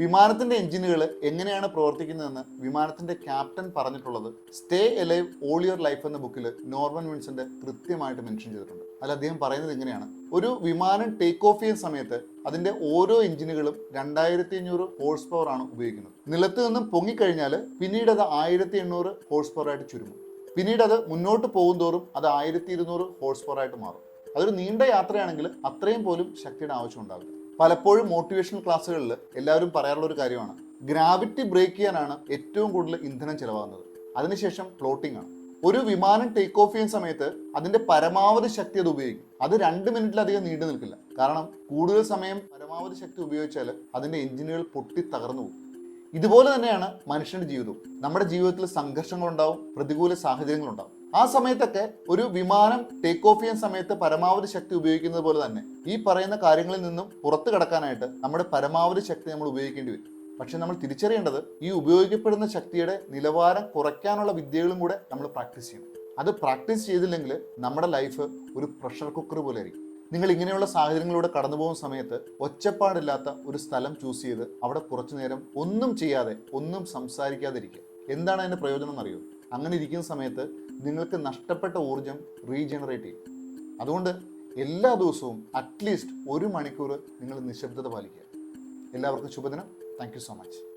വിമാനത്തിന്റെ എഞ്ചിനുകൾ എങ്ങനെയാണ് പ്രവർത്തിക്കുന്നതെന്ന് വിമാനത്തിന്റെ ക്യാപ്റ്റൻ പറഞ്ഞിട്ടുള്ളത് stay alive all your life എന്ന ബുക്കിൽ നോർമൻ വിൻസെന്റ് കൃത്യമായിട്ട് മെൻഷൻ ചെയ്തിട്ടുണ്ട്. അല്ല അദ്ദേഹം പറയുന്നത് എങ്ങനെയാണ് ഒരു വിമാനം ടേക്ക് ഓഫ് ചെയ്യുന്ന സമയത്ത് അതിന്റെ ഓരോ എഞ്ചിനുകളും രണ്ടായിരത്തി അഞ്ഞൂറ് ഹോഴ്സ് പവർ ആണ് ഉപയോഗിക്കുന്നത്. നിലത്ത് നിന്നും പൊങ്ങിക്കഴിഞ്ഞാൽ പിന്നീട് അത് ആയിരത്തി എണ്ണൂറ് ഹോഴ്സ് പവർ ആയിട്ട് ചുരുങ്ങും. പിന്നീട് അത് മുന്നോട്ട് പോകും തോറും അത് ആയിരത്തി ഇരുന്നൂറ് ഹോഴ്സ് പവർ ആയിട്ട് മാറും. അതൊരു നീണ്ട യാത്രയാണെങ്കിൽ അത്രയും പോലും ശക്തിയുടെ ആവശ്യം ഉണ്ടാവില്ല. പലപ്പോഴും മോട്ടിവേഷണൽ ക്ലാസ്സുകളിൽ എല്ലാവരും പറയാറുള്ള ഒരു കാര്യമാണ്. ഗ്രാവിറ്റി ബ്രേക്ക് ചെയ്യാനാണ് ഏറ്റവും കൂടുതൽ ഇന്ധനം ചിലവാകുന്നത്. അതിനുശേഷം ഫ്ലോട്ടിംഗ് ആണ്. ഒരു വിമാനം ടേക്ക് ഓഫ് ചെയ്യുന്ന സമയത്ത് അതിന്റെ പരമാവധി ശക്തി അത് ഉപയോഗിക്കും. അത് രണ്ട് മിനിറ്റിലധികം നീണ്ടു നിൽക്കില്ല. കാരണം കൂടുതൽ സമയം പരമാവധി ശക്തി ഉപയോഗിച്ചാൽ അതിന്റെ എഞ്ചിനുകൾ പൊട്ടി തകർന്നു പോകും. ഇതുപോലെ തന്നെയാണ് മനുഷ്യന്റെ ജീവിതവും. നമ്മുടെ ജീവിതത്തിൽ സംഘർഷങ്ങളുണ്ടാവും പ്രതികൂല സാഹചര്യങ്ങളുണ്ടാവും. ആ സമയത്തൊക്കെ ഒരു വിമാനം ടേക്ക് ഓഫ് ചെയ്യുന്ന സമയത്ത് പരമാവധി ശക്തി ഉപയോഗിക്കുന്നത് പോലെ തന്നെ ഈ പറയുന്ന കാര്യങ്ങളിൽ നിന്നും പുറത്തു കടക്കാനായിട്ട് നമ്മുടെ പരമാവധി ശക്തി നമ്മൾ ഉപയോഗിക്കേണ്ടി വരും. പക്ഷെ നമ്മൾ തിരിച്ചറിയേണ്ടത് ഈ ഉപയോഗിക്കപ്പെടുന്ന ശക്തിയുടെ നിലവാരം കുറയ്ക്കാനുള്ള വിദ്യകളും കൂടെ നമ്മൾ പ്രാക്ടീസ് ചെയ്യണം. അത് പ്രാക്ടീസ് ചെയ്തില്ലെങ്കിൽ നമ്മുടെ ലൈഫ് ഒരു പ്രഷർ കുക്കർ പോലെ ആയിരിക്കും. നിങ്ങൾ ഇങ്ങനെയുള്ള സാഹചര്യങ്ങളിലൂടെ കടന്നു പോകുന്ന സമയത്ത് ഒച്ചപ്പാടില്ലാത്ത ഒരു സ്ഥലം ചൂസ് ചെയ്ത് അവിടെ കുറച്ചു നേരം ഒന്നും ചെയ്യാതെ ഒന്നും സംസാരിക്കാതിരിക്കുക. എന്താണ് അതിന്റെ പ്രയോജനം എന്നറിയോ അങ്ങനെ ഇരിക്കുന്ന സമയത്ത് നിങ്ങൾക്ക് നഷ്ടപ്പെട്ട ഊർജം റീജനറേറ്റ് ചെയ്യും. അതുകൊണ്ട് എല്ലാ ദിവസവും അറ്റ്ലീസ്റ്റ് ഒരു മണിക്കൂർ നിങ്ങൾ നിശബ്ദത പാലിക്കുക. എല്ലാവർക്കും ശുഭദിനം. Thank so much